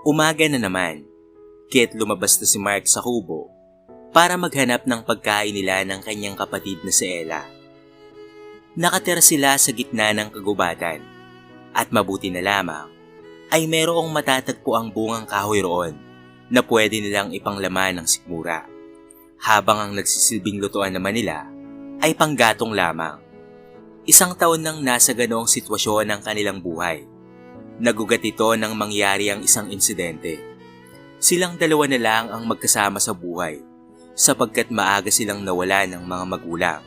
Umaga na naman, kaya't lumabas na si Mark sa kubo para maghanap ng pagkain nila ng kanyang kapatid na si Ella. Nakatira sila sa gitna ng kagubatan at mabuti na lamang ay merong matatagpo ang bungang kahoy roon na pwede nilang ipanglaman ng sikmura. Habang ang nagsisilbing lutuan naman nila ay panggatong lamang. Isang taon nang nasa ganoong sitwasyon ang kanilang buhay. Nagugat ito nang mangyari ang isang insidente. Silang dalawa na lang ang magkasama sa buhay sapagkat maaga silang nawala ng mga magulang.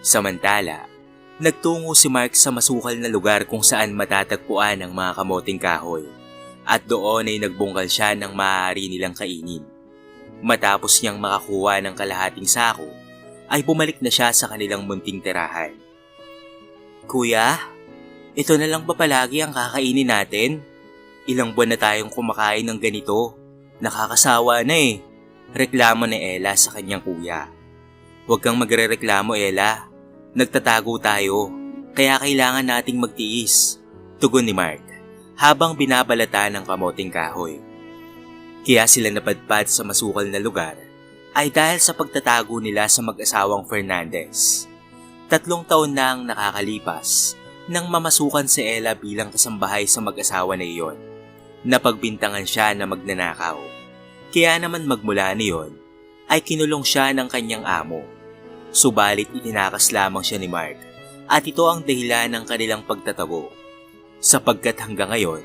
Samantala, nagtungo si Mark sa masukal na lugar kung saan matatagpuan ang mga kamoting kahoy at doon ay nagbungkal siya ng maaari nilang kainin. Matapos niyang makakuha ng kalahating sako, ay bumalik na siya sa kanilang munting tirahan. Kuya, ito na lang ba palagi ang kakainin natin? Ilang buwan na tayong kumakain ng ganito. Nakakasawa na eh. Reklamo ni Ella sa kanyang kuya. Huwag kang magre-reklamo Ella. Nagtatago tayo. Kaya kailangan nating magtiis. Tugon ni Mark habang binabalata ng kamoting kahoy. Kaya sila napadpad sa masukal na lugar ay dahil sa pagtatago nila sa mag-asawang Fernandez. Tatlong taon na ang nakakalipas nang mamasukan si Ella bilang kasambahay sa mag-asawa na iyon. Napagbintangan siya na magnanakaw. Kaya naman magmula niyon ay kinulong siya ng kanyang amo. Subalit itinakas lamang siya ni Mark at ito ang dahilan ng kanilang pagtatago. Sapagkat hanggang ngayon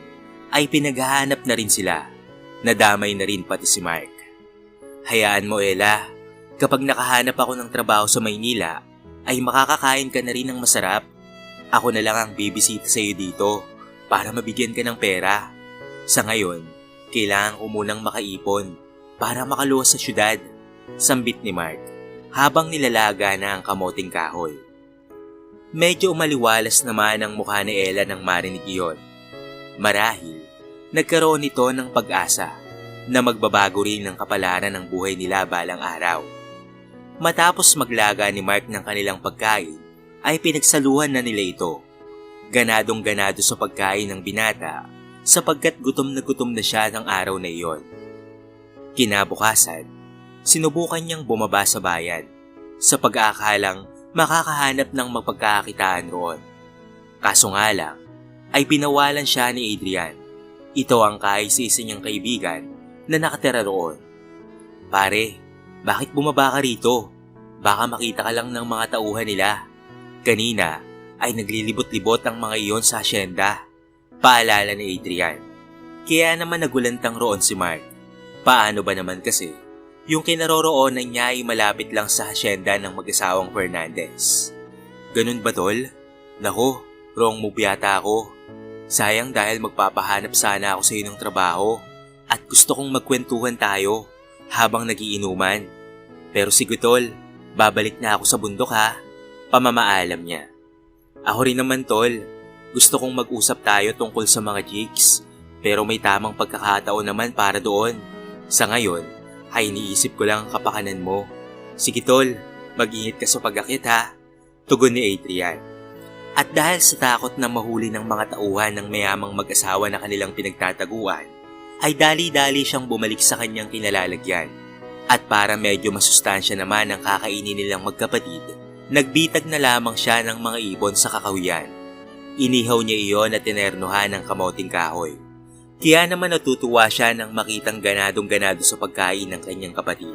ay pinaghahanap na rin sila. Nadamay na rin pati si Mark. Hayaan mo Ella, kapag nakahanap ako ng trabaho sa Maynila, ay makakakain ka na rin ng masarap. Ako na lang ang bibisita sa iyo dito para mabigyan ka ng pera. Sa ngayon, kailangan ko munang makaipon para makaluwas sa syudad. Sambit ni Mark habang nilalaga na ang kamoting kahoy. Medyo umaliwalas naman ang mukha ni Ella nang marinig iyon. Marahil, nagkaroon ito ng pag-asa na magbabago rin ng kapalaran ng buhay nila balang araw. Matapos maglaga ni Mark ng kanilang pagkain, ay pinagsaluhan na nila ito. Ganadong ganado sa pagkain ng binata sapagkat gutom na gutom na siya ng araw na iyon. Kinabukasan, sinubukan niyang bumaba sa bayan sa pag-aakalang makakahanap ng mapagkakakitaan roon. Kaso nga lang, ay binawalan siya ni Adrian. Ito ang kaisa-isa niyang kaibigan na nakatira roon. Pare, bakit bumaba ka rito? Baka makita ka lang ng mga tauhan nila. Kanina ay naglilibot-libot ang mga iyon sa asyenda. Paalala ni Adrian. Kaya naman nagulantang roon si Mark. Paano ba naman kasi yung kinaroroonan niya ay malapit lang sa hasyenda ng mag-asawang Fernandez. Ganun ba tol? Nako, wrong move yata ako. Sayang dahil magpapahanap sana ako sa iyo ng trabaho at gusto kong magkwentuhan tayo habang nagiinuman. Pero sige tol, babalik na ako sa bundok ha. Pamamaalam niya. Ako rin naman tol, gusto kong mag-usap tayo tungkol sa mga jigs pero may tamang pagkakataon naman para doon. Sa ngayon, ay iniisip ko lang ang kapakanan mo. Sige tol, mag-ingat ka sa pag-akit ha. Tugon ni Adrian. At dahil sa takot na mahuli ng mga tauhan ng mayamang mag-asawa na kanilang pinagtataguan, ay dali-dali siyang bumalik sa kanyang kinalalagyan. At para medyo masustansya naman ang kakainin nilang magkapatid, nagbitag na lamang siya ng mga ibon sa kakawian. Inihaw niya iyon at tinernuhan ng kamoting kahoy. Kaya naman natutuwa siya nang makitang ganadong-ganado sa pagkain ng kanyang kapatid.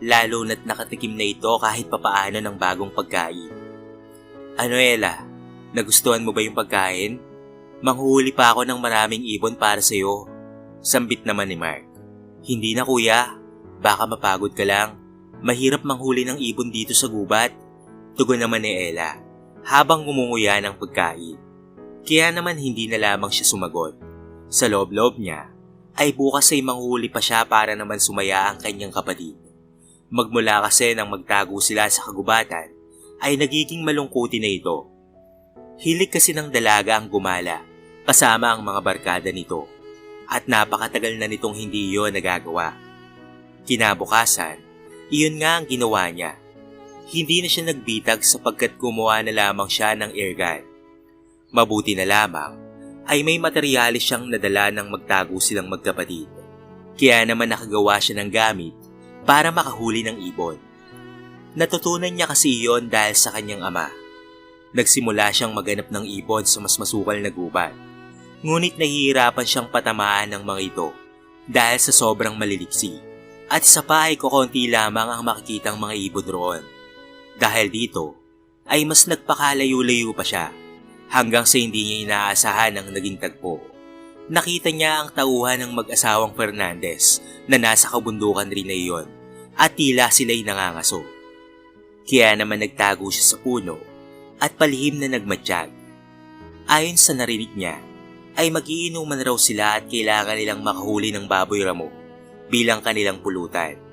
Lalo na't nakatikim na ito kahit papaano ng bagong pagkain. Ella, nagustuhan mo ba yung pagkain? Manghuhuli pa ako ng maraming ibon para sa'yo. Sambit naman ni Mark. Hindi na kuya, baka mapagod ka lang. Mahirap manghuli ng ibon dito sa gubat. Tugon naman ni Ella habang ngumunguya ng pagkain. Kaya naman hindi na lamang siya sumagot. Sa loob-loob niya, ay bukas ay manghuli pa siya para naman sumaya ang kanyang kapatid. Magmula kasi nang magtago sila sa kagubatan, ay nagiging malungkutin na ito. Hilig kasi ng dalaga ang gumala, kasama ang mga barkada nito, at napakatagal na nitong hindi iyon nagagawa. Kinabukasan, iyon nga ang ginawa niya. Hindi na siya nagbitag sapagkat gumawa na lamang siya ng airgun. Mabuti na lamang ay may materyales siyang nadala nang magtago silang magkapatid. Kaya naman nakagawa siya ng gamit para makahuli ng ibon. Natutunan niya kasi iyon dahil sa kanyang ama. Nagsimula siyang maganap ng ibon sa mas masukal na gubat. Ngunit nahihirapan siyang patamaan ng mga ito dahil sa sobrang maliliksi. At sa pa ay kukonti lamang ang makikitang mga ibon roon. Dahil dito, ay mas nagpakalayo-layo pa siya hanggang sa hindi niya inaasahan ang naging tagpo. Nakita niya ang tauhan ng mag-asawang Fernandez na nasa kabundukan rin na iyon at tila sila'y nangangaso. Kaya naman nagtago siya sa puno at palihim na nagmatsyag. Ayon sa narinig niya, ay magiinuman raw sila at kailangan nilang makahuli ng baboy ramo bilang kanilang pulutan.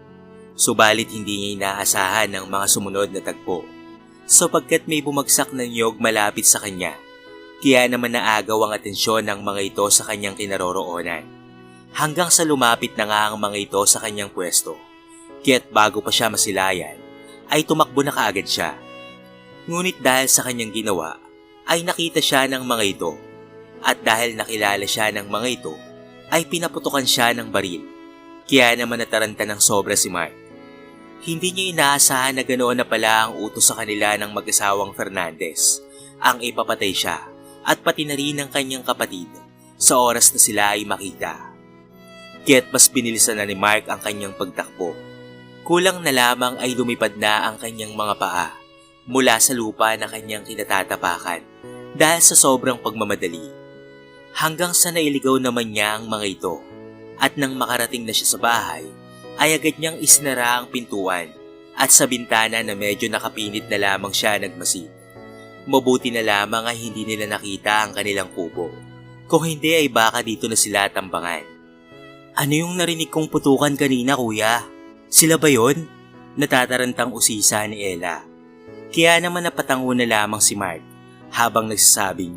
Subalit hindi niya inaasahan ang mga sumunod na tagpo sapagkat may bumagsak na niyog malapit sa kanya. Kaya naman naagaw ang atensyon ng mga ito sa kanyang kinaroroonan. Hanggang sa lumapit na nga ang mga ito sa kanyang pwesto. Kaya't bago pa siya masilayan, ay tumakbo na kaagad siya. Ngunit dahil sa kanyang ginawa, ay nakita siya ng mga ito. At dahil nakilala siya ng mga ito, ay pinaputukan siya ng baril. Kaya naman nataranta ng sobra si Mark. Hindi niya inaasahan na ganoon na pala ang utos sa kanila ng mag-asawang Fernandez. Ang ipapatay siya at pati na rin ang kanyang kapatid sa oras na sila ay makita. Kaya't mas binilisan na ni Mark ang kanyang pagtakbo. Kulang na lamang ay lumipad na ang kanyang mga paa mula sa lupa na kanyang kinatatapakan dahil sa sobrang pagmamadali. Hanggang sa nailigaw naman niya ang mga ito at nang makarating na siya sa bahay, ay agad niyang isnara ang pintuan at sa bintana na medyo nakapinit na lamang siya nagmasid. Mabuti na lamang ay hindi nila nakita ang kanilang kubo. Kung hindi ay baka dito na sila tambangan. Ano yung narinig kong putukan kanina kuya? Sila ba yon? Natatarantang usisa ni Ella. Kaya naman napatango na lamang si Mark habang nagsasabing,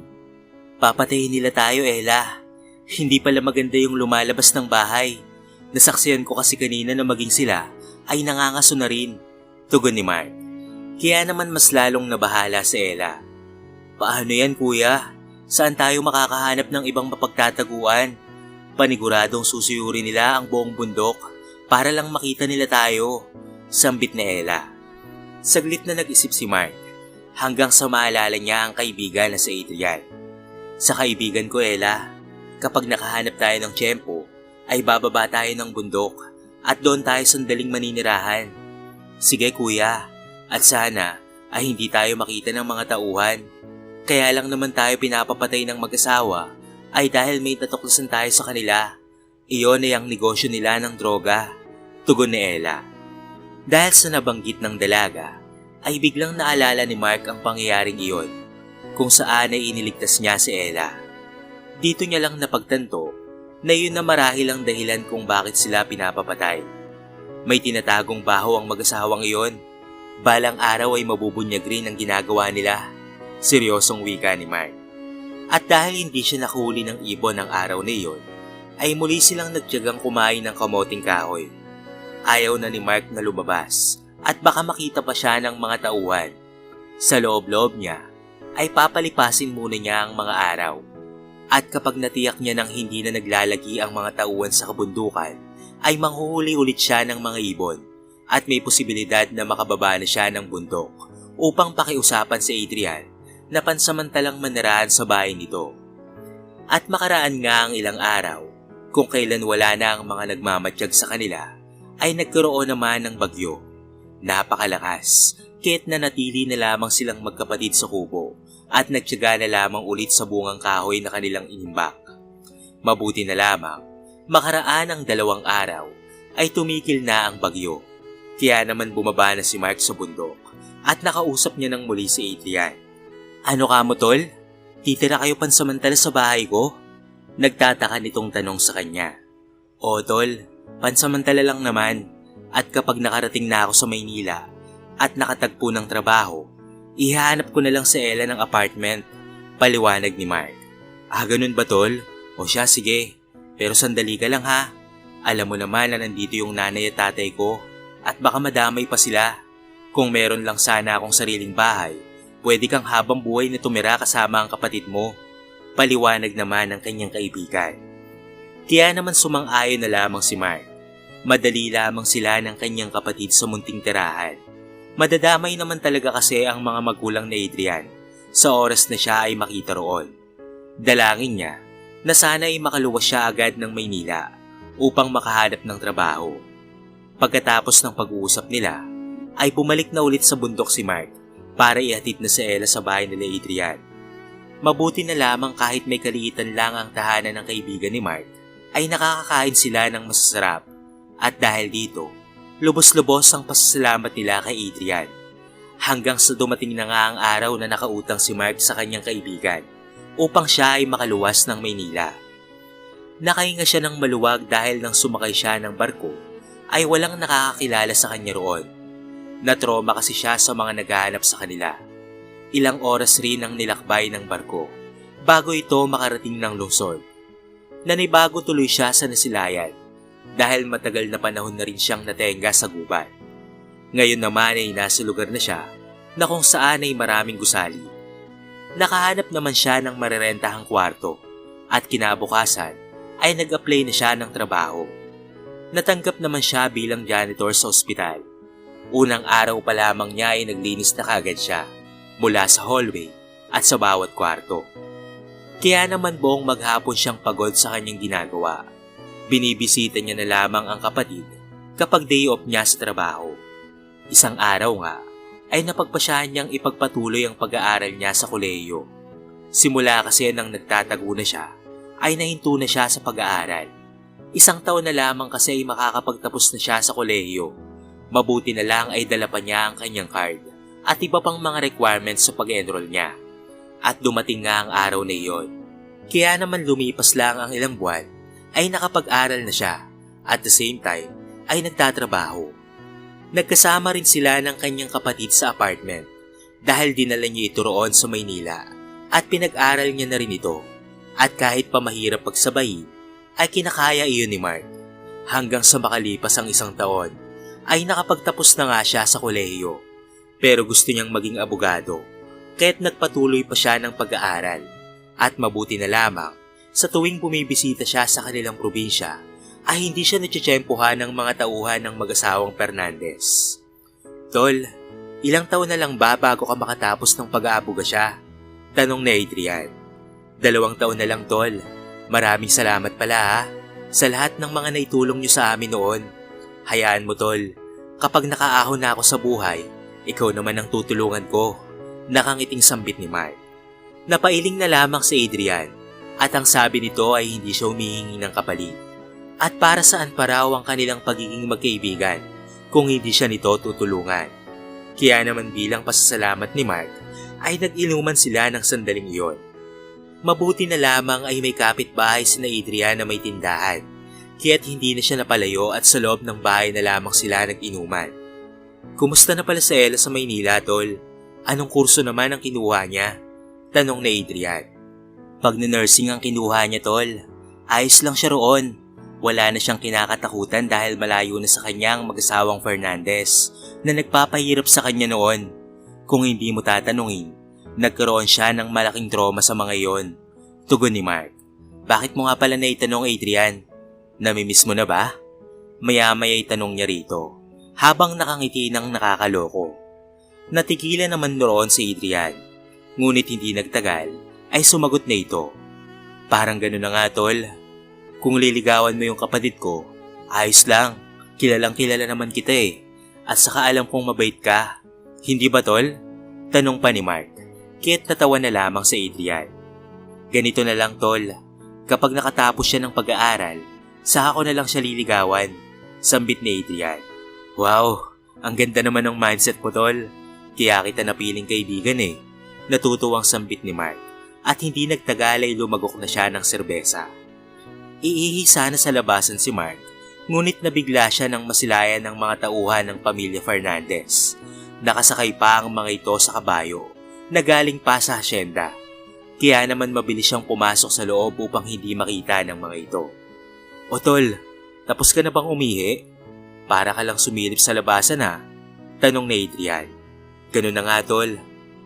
Papatayin nila tayo Ella. Hindi pala maganda yung lumalabas ng bahay. Nasaksiyan ko kasi kanina na maging sila ay nangangaso na rin. Tugon ni Mark. Kaya naman mas lalong nabahala si Ella. Paano yan kuya? Saan tayo makakahanap ng ibang mapagtataguan? Paniguradong susuyuri nila ang buong bundok para lang makita nila tayo. Sambit na Ella. Saglit na nag-isip si Mark hanggang sa maalala niya ang kaibigan na sa Adrian. Sa kaibigan ko Ella, kapag nakahanap tayo ng tiyempo, ay bababa tayo ng bundok at doon tayo sandaling maninirahan. Sige kuya, at sana ay hindi tayo makita ng mga tauhan. Kaya lang naman tayo pinapapatay ng mag-asawa ay dahil may natuklasan tayo sa kanila. Iyon ay ang negosyo nila ng droga. Tugon ni Ella. Dahil sa nabanggit ng dalaga, ay biglang naalala ni Mark ang pangyayaring iyon kung saan ay iniligtas niya si Ella. Dito niya lang napagtanto na yun na marahil ang dahilan kung bakit sila pinapapatay. May tinatagong baho ang mag-asawang iyon. Balang araw ay mabubunyag rin ang ginagawa nila. Seryosong wika ni Mark. At dahil hindi siya nakahuli ng ibon ng araw na iyon, ay muli silang nagtyagang kumain ng kamoting kahoy. Ayaw na ni Mark na lumabas at baka makita pa siya ng mga tauhan. Sa loob-loob niya, ay papalipasin muna niya ang mga araw. At kapag natiyak niya nang hindi na naglalagi ang mga tauhan sa kabundukan, ay manghuhuli ulit siya ng mga ibon at may posibilidad na makababa na siya ng bundok upang pakiusapan sa Adrian na pansamantalang manirahan sa bahay nito. At makaraan nga ang ilang araw, kung kailan wala na ang mga nagmamatsyag sa kanila, ay nagkaroon naman ng bagyo. Napakalakas, kahit na natili na lamang silang magkapatid sa kubo at nagtyaga na lamang ulit sa bungang kahoy na kanilang inimbak. Mabuti na lamang, makaraan ang dalawang araw ay tumikil na ang bagyo. Kaya naman bumaba na si Mark sa bundok at nakausap niya ng muli si Adrian. Ano ka mo tol? Titira kayo pansamantala sa bahay ko? Nagtataka nitong tanong sa kanya. O tol, pansamantala lang naman at kapag nakarating na ako sa Maynila at nakatagpo ng trabaho, ihahanap ko na lang sa Ella ng apartment. Paliwanag ni Mark. Ah, ganun ba tol? O siya, sige. Pero sandali ka lang ha. Alam mo naman na nandito yung nanay at tatay ko at baka madamay pa sila. Kung meron lang sana akong sariling bahay, pwede kang habang buhay na tumira kasama ang kapatid mo. Paliwanag naman ng kanyang kaibigan. Kaya naman sumang-ayon na lamang si Mark. Madali lamang sila ng kanyang kapatid sa munting tirahan. Madadamay naman talaga kasi ang mga magulang ni Adrian sa oras na siya ay makita roon. Dalangin niya na sana ay makaluwas siya agad ng Maynila upang makahanap ng trabaho. Pagkatapos ng pag-uusap nila, ay bumalik na ulit sa bundok si Mark para ihatid na si Ella sa bahay nila Adrian. Mabuti na lamang kahit may kaliitan lang ang tahanan ng kaibigan ni Mark, ay nakakakain sila ng masasarap. At dahil dito, lubos-lubos ang pasasalamat nila kay Adrian. Hanggang sa dumating na nga ang araw na nakautang si Mark sa kanyang kaibigan upang siya ay makaluwas ng Maynila. Nakahinga siya ng maluwag dahil nang sumakay siya ng barko ay walang nakakakilala sa kanya roon. Natroma kasi siya sa mga naghahanap sa kanila. Ilang oras rin ang nilakbay ng barko bago ito makarating ng lungsod. Nanibago tuloy siya sa nasilayan dahil matagal na panahon na rin siyang natenga sa gubat. Ngayon naman ay nasa lugar na siya na kung saan ay maraming gusali. Nakahanap naman siya ng marerentahang kwarto at kinabukasan ay nag-apply na siya ng trabaho. Natanggap naman siya bilang janitor sa ospital. Unang araw pa lamang niya ay naglinis na kagad siya mula sa hallway at sa bawat kwarto. Kaya naman buong maghapon siyang pagod sa kanyang ginagawa. Binibisita niya na lamang ang kapatid kapag day off niya sa trabaho. Isang araw nga, ay napagpasyahan niyang ipagpatuloy ang pag-aaral niya sa kolehiyo. Simula kasi nang nagtatago na siya, ay nahinto na siya sa pag-aaral. Isang taon na lamang kasi ay makakapagtapos na siya sa kolehiyo. Mabuti na lang ay dala pa niya ang kanyang card at iba pang mga requirements sa pag-enroll niya. At dumating nga ang araw na iyon. Kaya naman lumipas lang ang ilang buwan ay nakapag-aral na siya at the same time ay nagtatrabaho. Nagkasama rin sila ng kanyang kapatid sa apartment dahil dinala niya ito roon sa Maynila at pinag-aral niya na rin ito. At kahit pa mahirap pagsabayin, ay kinakaya iyon ni Mark. Hanggang sa makalipas ang isang taon, ay nakapagtapos na nga siya sa kolehiyo. Pero gusto niyang maging abogado, kaya't nagpatuloy pa siya ng pag-aaral. At mabuti na lamang, sa tuwing bumibisita siya sa kanilang probinsya, ay hindi siya natsyempohan ng mga tauhan ng mag-asawang Fernandez. Tol, ilang taon na lang ba bago ka makatapos ng pag-aabuga siya? Tanong ni Adrian. Dalawang taon na lang, Tol. Maraming salamat pala ha, sa lahat ng mga naitulong niyo sa amin noon. Hayaan mo, Tol. Kapag nakaahon na ako sa buhay, ikaw naman ang tutulungan ko. Nakangiting sambit ni Mark. Napailing na lamang si Adrian at ang sabi nito ay hindi siya humihingi ng kapalit. At para saan pa raw ang kanilang pagiging magkaibigan kung hindi siya nito tutulungan. Kaya naman bilang pasasalamat ni Mark ay nag-inuman sila ng sandaling iyon. Mabuti na lamang ay may kapitbahay si na Adrian na may tindahan kaya't hindi na siya napalayo at sa loob ng bahay na lamang sila nag-inuman. Kumusta na pala sa Ella sa Maynila, Tol? Anong kurso naman ang kinuha niya? Tanong na Adrian. Pag na nursing ang kinuha niya, Tol, ayos lang siya roon. Wala na siyang kinakatakutan dahil malayo na sa kanyang mag-asawang Fernandez na nagpapahirap sa kanya noon. Kung hindi mo tatanungin, nagkaroon siya ng malaking trauma sa mga iyon. Tugon ni Mark. Bakit mo nga pala naitanong Adrian? Namimiss mo na ba? Maya-maya'y tanong niya rito habang nakangiti ng nakakaloko. Natigilan naman noon si Adrian. Ngunit hindi nagtagal ay sumagot na ito. Parang gano'n na nga tol. Kung liligawan mo yung kapatid ko, ayos lang. Kilalang kilala naman kita eh. At saka alam kong mabait ka. Hindi ba tol? Tanong pa ni Mark. Kaya't natawa na lamang sa Adrian. Ganito na lang tol. Kapag nakatapos siya ng pag-aaral, saka ko na lang siya liligawan. Sambit ni Adrian. Wow, ang ganda naman ng mindset mo tol. Kaya kita napiling kaibigan eh. Natutuwang sambit ni Mark at hindi nagtagal ay lumagok na siya ng serbesa. Iihi sana sa labasan si Mark, ngunit nabigla siya ng masilayan ng mga tauhan ng pamilya Fernandez. Nakasakay pa ang mga ito sa kabayo na galing pa sa hasyenda. Kaya naman mabilis siyang pumasok sa loob upang hindi makita ng mga ito. O tol, tapos ka na bang umihi? Para ka lang sumilip sa labasan ha? Tanong ni Adrian. Ganun na nga tol,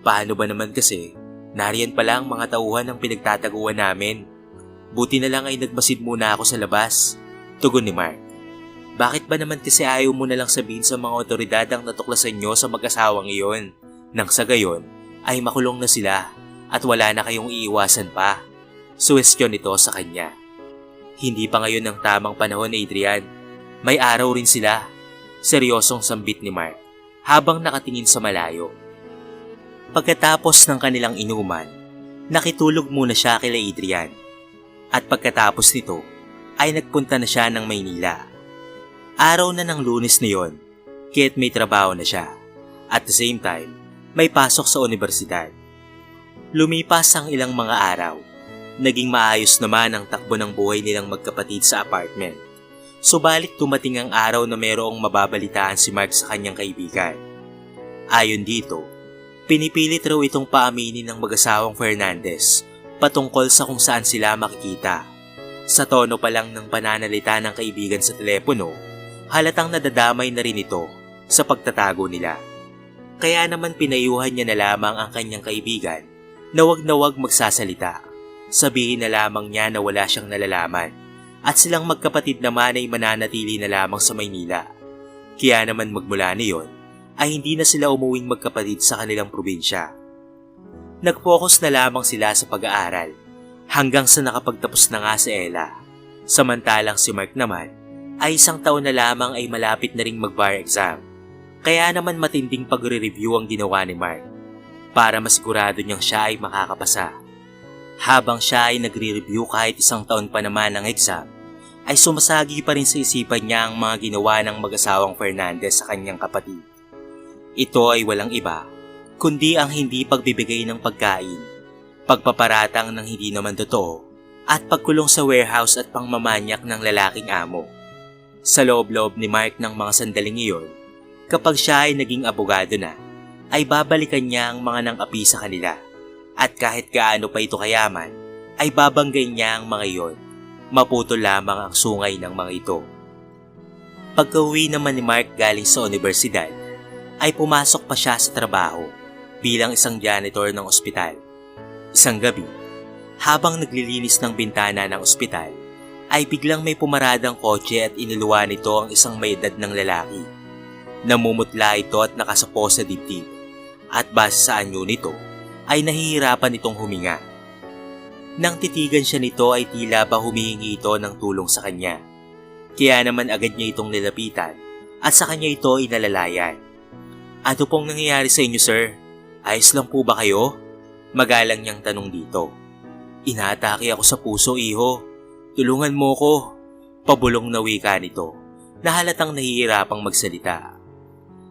paano ba naman kasi Nariyan pala ang mga tauhan ng pinagtataguan namin. Buti na lang ay nagmasid muna ako sa labas. Tugon ni Mark. Bakit ba naman kasi ayaw mo na lang sabihin sa mga otoridad ang natuklasan nyo sa mag-asawang iyon? Nang sa gayon, ay makulong na sila at wala na kayong iiwasan pa. Suwestyon ito sa kanya. Hindi pa ngayon ang tamang panahon, Adrian. May araw rin sila. Seryosong sambit ni Mark habang nakatingin sa malayo. Pagkatapos ng kanilang inuman, nakitulog muna siya kila Adrian. At pagkatapos nito, ay nagpunta na siya ng Maynila. Araw na ng lunes na yon, kaya't may trabaho na siya. At the same time, may pasok sa universidad. Lumipas ang ilang mga araw. Naging maayos naman ang takbo ng buhay nilang magkapatid sa apartment. Subalit tumating ang araw na merong mababalitaan si Mark sa kanyang kaibigan. Ayon dito, pinipilit raw itong paaminin ng mag-asawang Fernandez patungkol sa kung saan sila makikita. Sa tono pa lang ng pananalita ng kaibigan sa telepono, halatang nadadamay na rin ito sa pagtatago nila. Kaya naman pinayuhan niya na lamang ang kanyang kaibigan na wag na wag magsasalita. Sabihin na lamang niya na wala siyang nalalaman at silang magkapatid naman ay mananatili na lamang sa Maynila. Kaya naman magmula niyon ay hindi na sila umuwing magkapatid sa kanilang probinsya. Nag-focus na lamang sila sa pag-aaral hanggang sa nakapagtapos na nga si Ella. Samantalang si Mark naman ay isang taon na lamang ay malapit na ring mag-bar exam. Kaya naman matinding pagre-review ang ginawa ni Mark para masigurado niyang siya ay makakapasa. Habang siya ay nagre-review kahit isang taon pa naman ang exam, ay sumasagi pa rin sa isipan niya ang mga ginawa ng mag-asawang Fernandez sa kanyang kapatid. Ito ay walang iba, kundi ang hindi pagbibigay ng pagkain, pagpaparatang ng hindi naman totoo, at pagkulong sa warehouse at pangmamanyak ng lalaking amo. Sa loob-loob ni Mark ng mga sandaling iyon, kapag siya ay naging abogado na, ay babalikan niya ang mga nang-api sa kanila. At kahit gaano pa ito kayaman, ay babanggay niya ang mga iyon. Maputo lamang ang sungay ng mga ito. Pagka-uwi naman ni Mark galing sa universidad, ay pumasok pa siya sa trabaho bilang isang janitor ng ospital. Isang gabi, habang naglilinis ng bintana ng ospital, ay biglang may pumaradang kotse at iniluwa nito ang isang may edad ng lalaki. Namumutla ito at nakasapo sa dibdib at base sa anyo nito ay nahihirapan itong huminga. Nang titigan siya nito ay tila ba humihingi ito ng tulong sa kanya. Kaya naman agad niya itong nilapitan at sa kanya ito inalalayan. Ano pong nangyayari sa inyo sir? Ayos lang po ba kayo? Magalang niyang tanong dito. Inaatake ako sa puso iho. Tulungan mo ko. Pabulong na wika nito na halatang nahihirapang magsalita.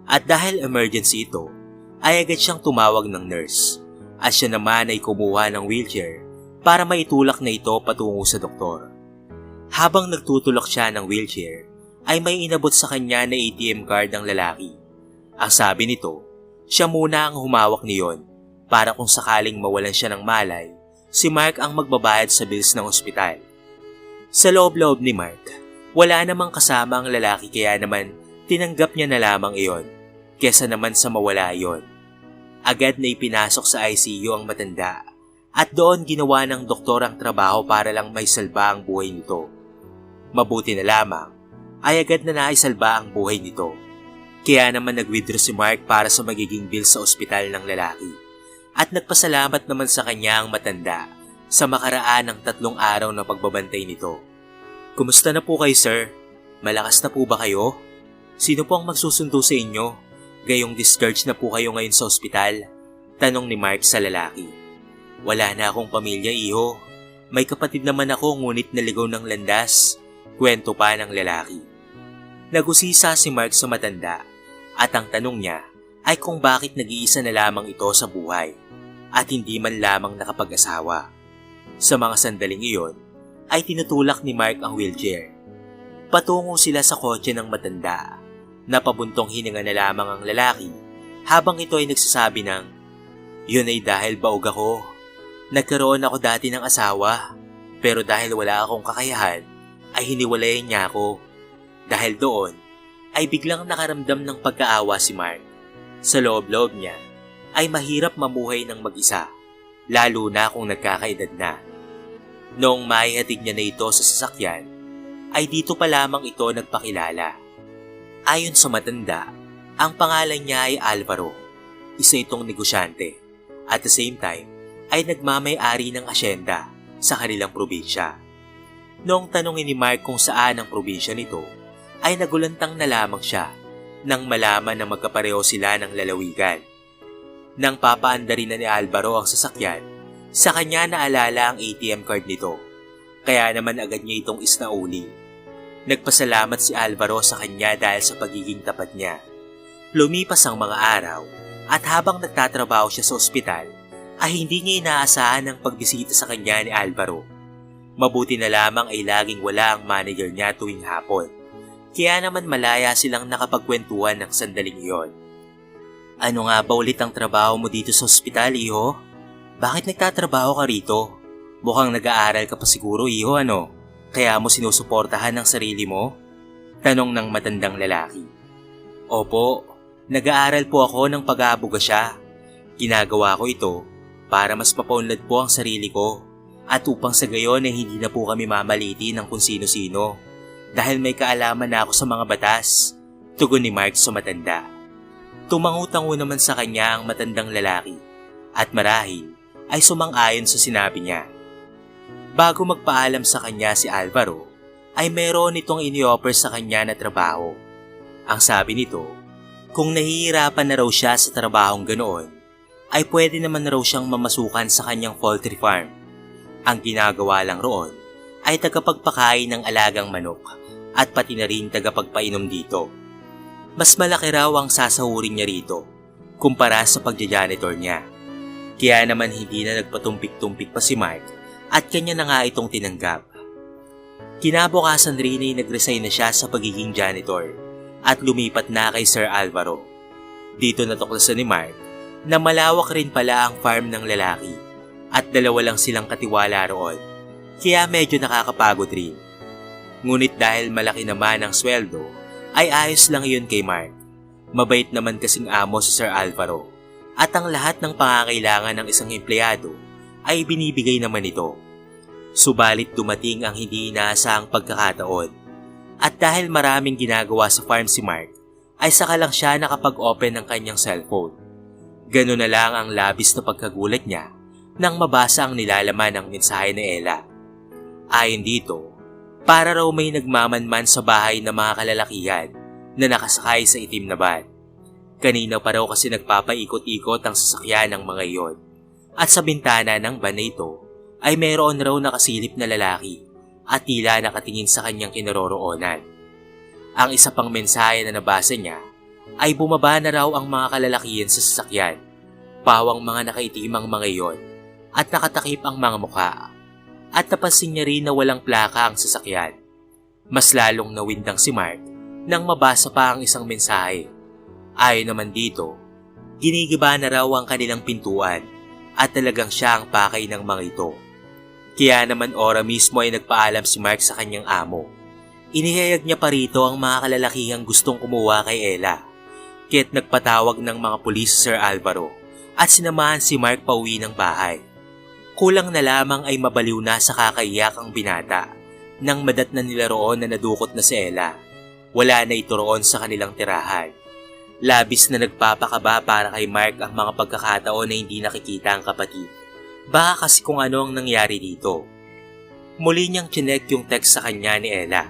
At dahil emergency ito, ay agad siyang tumawag ng nurse at siya naman ay kumuha ng wheelchair para maitulak na ito patungo sa doktor. Habang nagtutulak siya ng wheelchair, ay may inabot sa kanya na ATM card ng lalaki. Ang sabi nito, siya muna ang humawak niyon para kung sakaling mawalan siya ng malay, si Mark ang magbabayad sa bills ng ospital. Sa loob-loob ni Mark, wala namang kasama ang lalaki kaya naman tinanggap niya na lamang iyon, kesa naman sa mawala iyon. Agad na ipinasok sa ICU ang matanda at doon ginawa ng doktor ang trabaho para lang may salba ang buhay nito. Mabuti na lamang ay agad na naisalba ang buhay nito. Kaya naman nag-withdraw si Mark para sa magiging bill sa ospital ng lalaki. At nagpasalamat naman sa kanya ang matanda sa makaraan ng tatlong araw na pagbabantay nito. Kumusta na po kayo sir? Malakas na po ba kayo? Sino po ang magsusundo sa inyo? Gayong discharge na po kayo ngayon sa ospital? Tanong ni Mark sa lalaki. Wala na akong pamilya, iho. May kapatid naman ako ngunit naligaw ng landas. Kwento pa ng lalaki. Nagusisa si Mark sa matanda at ang tanong niya ay kung bakit nag-iisa na lamang ito sa buhay at hindi man lamang nakapag-asawa. Sa mga sandaling iyon ay tinutulak ni Mark ang wheelchair. Patungo sila sa kotse ng matanda. Napabuntong hininga na lamang ang lalaki habang ito ay nagsasabi ng, Yun ay dahil baog ako. Nagkaroon ako dati ng asawa pero dahil wala akong kakayahan ay hiniwalayan niya ako. Dahil doon ay biglang nakaramdam ng pagkaawa si Mark. Sa loob-loob niya ay mahirap mamuhay ng mag-isa. lalo na kung nagkakaedad na. Noong maihatid niya na ito sa sasakyan, ay dito pa lamang ito nagpakilala. Ayon sa matanda, ang pangalan niya ay Alvaro, isa itong negosyante. At the same time, ay nagmamay-ari ng asyenda sa kanilang probinsya. Noong tanongin ni Mark kung saan ang probinsya nito, ay nagulantang na lamang siya nang malaman na magkapareho sila ng lalawigan. Nang papaanda rin na ni Alvaro ang sasakyan, sa kanya naalala ang ATM card nito. Kaya naman agad niya itong isnauli. Nagpasalamat si Alvaro sa kanya dahil sa pagiging tapat niya. Lumipas ang mga araw at habang nagtatrabaho siya sa ospital, ay hindi niya inaasahan ang pagbisita sa kanya ni Alvaro. Mabuti na lamang ay laging wala ang manager niya tuwing hapon. Kaya naman malaya silang nakapagkwentuhan ng sandaling iyon. Ano nga ba ulit ang trabaho mo dito sa ospital, iho? Bakit nagtatrabaho ka rito? Mukhang nag-aaral ka pa siguro, iho, ano? Kaya mo sinusuportahan ng sarili mo? Tanong ng matandang lalaki. Opo, nag-aaral po ako ng pag-aabuga siya. Ginagawa ko ito para mas mapaunlad po ang sarili ko at upang sa gayon ay hindi na po kami mamaliti ng kung sino-sino dahil may kaalaman na ako sa mga batas. Tugon ni Mark sa matanda. Tumangutango naman sa kanya ang matandang lalaki at marahil ay sumang-ayon sa sinabi niya. Bago magpaalam sa kanya si Alvaro, ay meron itong ini-offer sa kanya na trabaho. Ang sabi nito, kung nahihirapan na raw siya sa trabahong ganoon, ay pwede naman raw siyang mamasukan sa kanyang poultry farm. Ang ginagawa lang roon ay tagapagpakain ng alagang manok at pati na rin tagapagpainom dito. Mas malaki raw ang sasahurin niya rito kumpara sa pagja-janitor niya. Kaya naman hindi na nagpatumpik-tumpik pa si Mark at kanya na nga itong tinanggap. Kinabukasan rin ay nag-resign na siya sa pagiging janitor at lumipat na kay Sir Alvaro. Dito natuklasan ni Mark na malawak rin pala ang farm ng lalaki at dalawa lang silang katiwala roon. Kaya medyo nakakapagod rin. Ngunit dahil malaki naman ang sweldo, ay ayos lang yun kay Mark. Mabait naman kasing amo si Sir Alvaro at ang lahat ng pangangailangan ng isang empleyado ay binibigay naman ito. Subalit dumating ang hindi inaasahang pagkakataon at dahil maraming ginagawa sa farm si Mark, ay saka lang siya nakapag-open ng kanyang cellphone. Ganun na lang ang labis na pagkagulat niya nang mabasa ang nilalaman ng mensahe ni Ella. Ayon dito, para raw may nagmamanman sa bahay ng mga kalalakihan na nakasakay sa itim na van. Kanina pa raw kasi nagpapaikot-ikot ang sasakyan ng mga iyon. At sa bintana ng van na ito ay mayroon raw nakasilip na lalaki at tila nakatingin sa kanyang kinaroroonan. Ang isa pang mensahe na nabasa niya ay bumaba na raw ang mga kalalakihan sa sasakyan, pawang mga nakaitimang mga iyon at nakatakip ang mga mukha. At napansin niya rin na walang plaka ang sasakyan. Mas lalong nawindang si Mark nang mabasa pa ang isang mensahe. Ayon naman dito, ginigiba na raw ang kanilang pintuan at talagang siya ang pakay ng mga ito. Kaya naman ora mismo ay nagpaalam si Mark sa kanyang amo. Inihayag niya pa rito ang mga kalalakihang gustong kumuha kay Ella. Kaya't nagpatawag ng mga pulis si Sir Alvaro at sinamahan si Mark pauwi ng bahay. Kulang na lamang ay mabaliw na sa kakaiyak ang binata nang madat na nila roon na nadukot na si Ella. Wala na ito roon sa kanilang tirahan. Labis na nagpapakaba para kay Mark ang mga pagkakataon na hindi nakikita ang kapatid. Baka kasi kung ano ang nangyari dito. Muli niyang chinek yung text sa kanya ni Ella.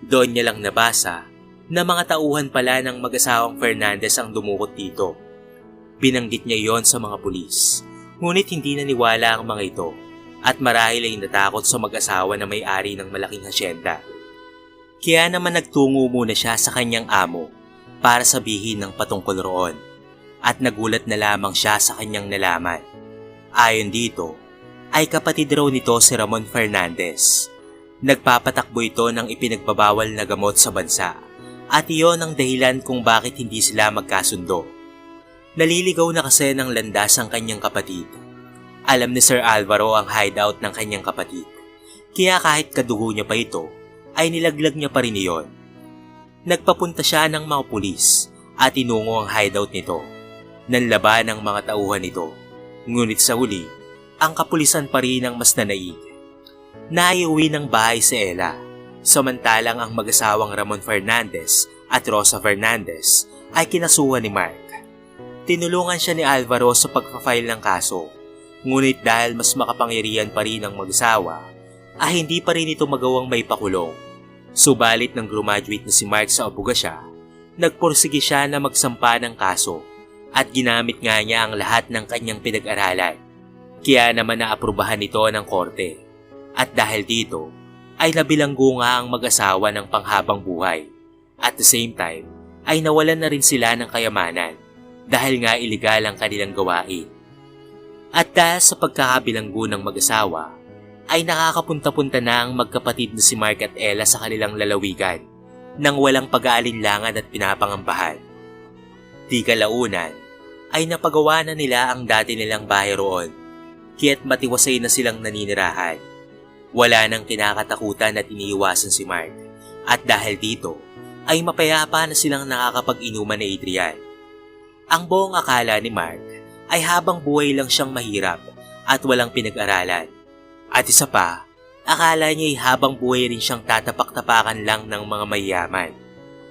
Doon niya lang nabasa na mga tauhan pala ng mag-asawang Fernandez ang dumukot dito. Binanggit niya yon sa mga pulis. Ngunit hindi naniwala ang mga ito at marahil ay natakot sa mag-asawa na may-ari ng malaking hasyenda. Kaya naman nagtungo muna siya sa kanyang amo para sabihin ng patungkol roon at nagulat na lamang siya sa kanyang nalaman. Ayon dito, ay kapatid raw nito si Ramon Fernandez. Nagpapatakbo ito ng ipinagbabawal na gamot sa bansa at iyon ang dahilan kung bakit hindi sila magkasundo. Naliligaw na kasi ng landas ang kanyang kapatid. Alam ni Sir Alvaro ang hideout ng kanyang kapatid. Kaya kahit kadugo niya pa ito, ay nilaglag niya pa rin iyon. Nagpapunta siya ng mga pulis at inungo ang hideout nito. Nanlaban ang mga tauhan nito. Ngunit sa huli, ang kapulisan pa rin ang mas nanaig. Naiuwi ng bahay si Ella, samantalang ang mag-asawang Ramon Fernandez at Rosa Fernandez ay kinasuhan ni Mark. Tinulungan siya ni Alvaro sa pagpa-file ng kaso, ngunit dahil mas makapangyarihan pa rin ang mag-asawa, ay hindi pa rin ito magawang may pakulong. Subalit nang graduate na si Mark sa abogasya, nagpursige siya na magsampa ng kaso at ginamit nga niya ang lahat ng kanyang pinag-aralan. Kaya naman naaprubahan ito ng korte. At dahil dito, ay nabilanggo nga ang mag-asawa ng panghabang buhay. At the same time, ay nawalan na rin sila ng kayamanan dahil nga iligal ang kanilang gawain. At dahil sa pagkakabilanggo ng mag-asawa, ay nakakapunta-punta na ang magkapatid na si Mark at Ella sa kanilang lalawigan nang walang pag-aalinlangan at pinapangambahan. Di kalaunan, ay napagawa na nila ang dati nilang bahay roon, kaya't matiwasay na silang naninirahan. Wala nang kinakatakutan at iniiwasan si Mark, at dahil dito, ay mapayapa na silang nakakapag-inuman ni Adrian. Ang buong akala ni Mark ay habang buhay lang siyang mahirap at walang pinag-aralan. At isa pa, akala niya ay habang buhay rin siyang tatapak-tapakan lang ng mga mayayaman.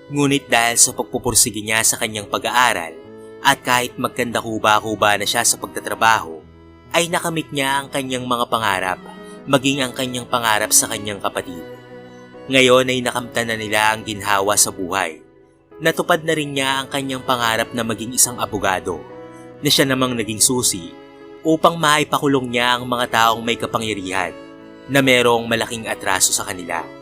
Ngunit dahil sa pagpupursige niya sa kanyang pag-aaral at kahit magkanda kuba-kuba na siya sa pagtatrabaho, ay nakamit niya ang kanyang mga pangarap, maging ang kanyang pangarap sa kanyang kapatid. Ngayon ay nakamtan na nila ang ginhawa sa buhay. Natupad na rin niya ang kanyang pangarap na maging isang abogado, na siya namang naging susi upang maipakulong niya ang mga taong may kapangyarihan na merong malaking atraso sa kanila.